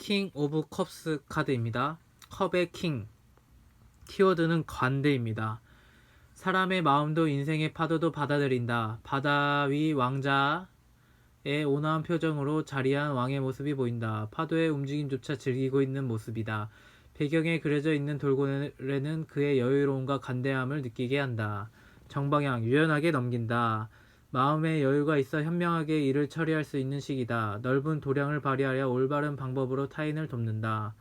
킹 오브 컵스 카드입니다. 컵의 킹. 키워드는 관대입니다. 사람의 마음도 인생의 파도도 받아들인다. 바다 위 왕자의 온화한 표정으로 자리한 왕의 모습이 보인다. 파도의 움직임조차 즐기고 있는 모습이다. 배경에 그려져 있는 돌고래는 그의 여유로움과 간대함을 느끼게 한다. 정방향 유연하게 넘긴다. 마음의 여유가 있어 현명하게 일을 처리할 수 있는 시기다. 넓은 도량을 발휘하여 올바른 방법으로 타인을 돕는다.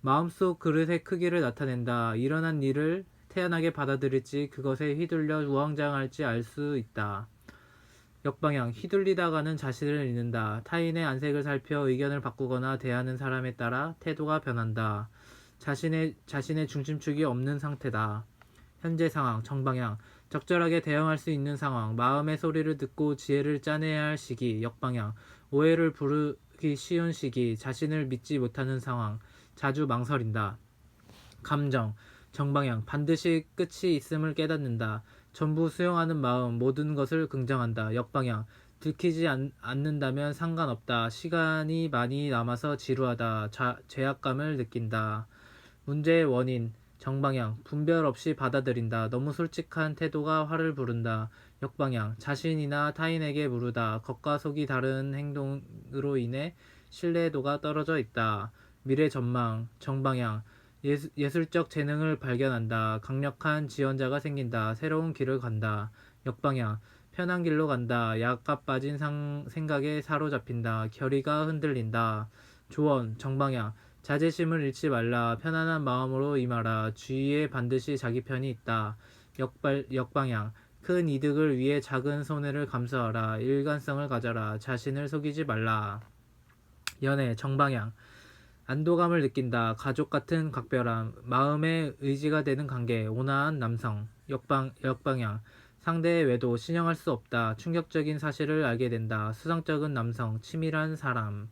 마음속 그릇의 크기를 나타낸다. 일어난 일을 태연하게 받아들일지 그것에 휘둘려 우왕좌왕할지 알 수 있다. 역방향 휘둘리다가는 자신을 잃는다. 타인의 안색을 살펴 의견을 바꾸거나 대하는 사람에 따라 태도가 변한다. 자신의 자신의 중심축이 없는 상태다. 현재 상황 정방향 적절하게 대응할 수 있는 상황 마음의 소리를 듣고 지혜를 짜내야 할 시기 역방향 오해를 부르기 쉬운 시기 자신을 믿지 못하는 상황 자주 망설인다. 감정 정방향 반드시 끝이 있음을 깨닫는다. 전부 수용하는 마음 모든 것을 긍정한다. 역방향 들키지 않, 않는다면 상관없다. 시간이 많이 남아서 지루하다. 자, 죄악감을 느낀다. 문제의 원인 정방향 분별 없이 받아들인다. 너무 솔직한 태도가 화를 부른다. 역방향 자신이나 타인에게 물으다. 겉과 속이 다른 행동으로 인해 신뢰도가 떨어져 있다. 미래 전망 정방향 예수, 예술적 재능을 발견한다. 강력한 지원자가 생긴다. 새로운 길을 간다. 역방향 편한 길로 간다. 약가 빠진 상, 생각에 사로잡힌다. 결의가 흔들린다. 조언 정방향 자제심을 잃지 말라. 편안한 마음으로 임하라. 주위에 반드시 자기 편이 있다. 역발, 역방향 큰 이득을 위해 작은 손해를 감수하라. 일관성을 가져라. 자신을 속이지 말라. 연애 정방향 안도감을 느낀다. 가족 같은 각별함, 마음의 의지가 되는 관계, 온화한 남성, 역방, 역방향, 상대의 외도, 신용할 수 없다. 충격적인 사실을 알게 된다. 수상적인 남성, 치밀한 사람.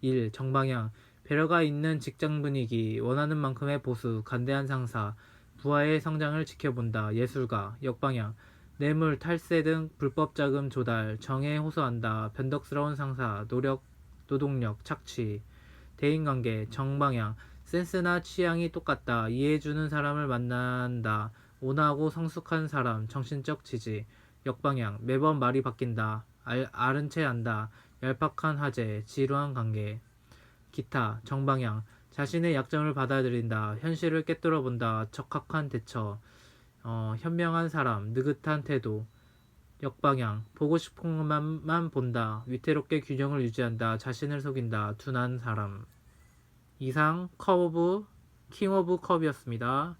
1. 정방향, 배려가 있는 직장 분위기, 원하는 만큼의 보수, 간대한 상사, 부하의 성장을 지켜본다. 예술가, 역방향, 뇌물, 탈세 등 불법 자금 조달, 정에 호소한다. 변덕스러운 상사, 노력, 노동력, 착취. 대인관계, 정방향, 센스나 취향이 똑같다. 이해해주는 사람을 만난다. 온화하고 성숙한 사람, 정신적 지지. 역방향, 매번 말이 바뀐다. 알, 아른 채 안다. 얄팍한 화제, 지루한 관계. 기타, 정방향, 자신의 약점을 받아들인다. 현실을 꿰뚫어 본다. 적합한 대처. 어, 현명한 사람, 느긋한 태도. 역방향, 보고 싶은 것만 본다. 위태롭게 균형을 유지한다. 자신을 속인다. 둔한 사람. 이상 컵 오브 킹 오브 컵이었습니다.